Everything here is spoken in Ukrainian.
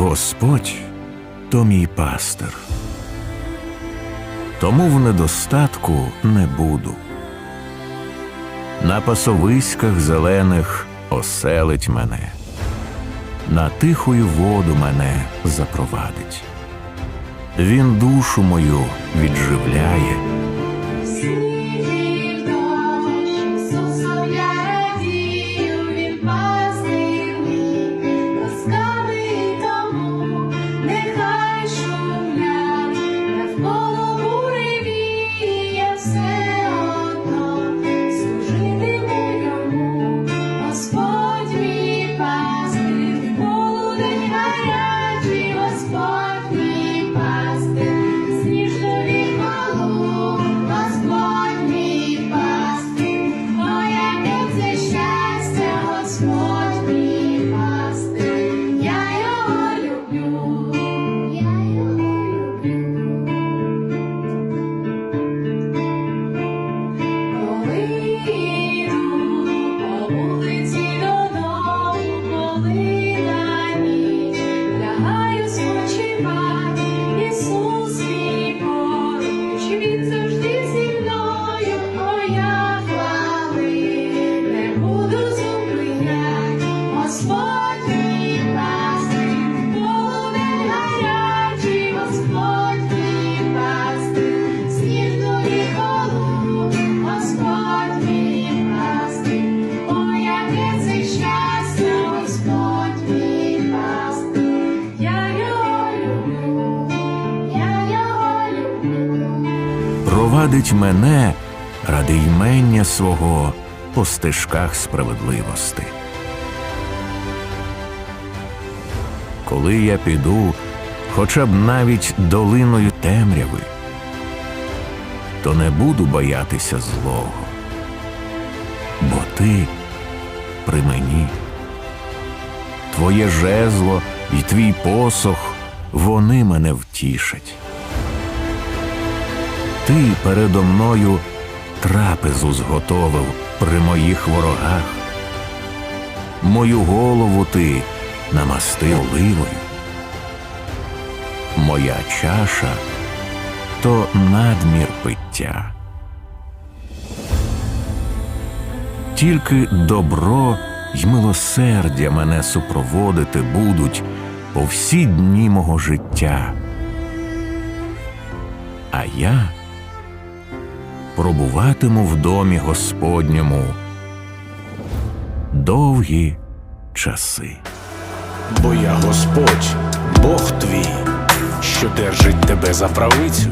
Господь то мій пастир. Тому в недостатку не буду. На пасовиськах зелених оселить мене, на тихую воду мене запровадить. Він душу мою відживляє, провадить мене ради ймення свого по стежках справедливости. Коли я піду, хоча б навіть долиною темряви, то не буду боятися злого, бо ти при мені. Твоє жезло і твій посох, вони мене втішать. Ти передо мною трапезу зготовив при моїх ворогах. Мою голову ти намастив оливою. Моя чаша то надмір пиття. Тільки добро й милосердя мене супроводити будуть по всі дні мого життя. А я пробуватиму в домі Господньому довгі часи. Бо я Господь, Бог твій, що держить тебе за правицю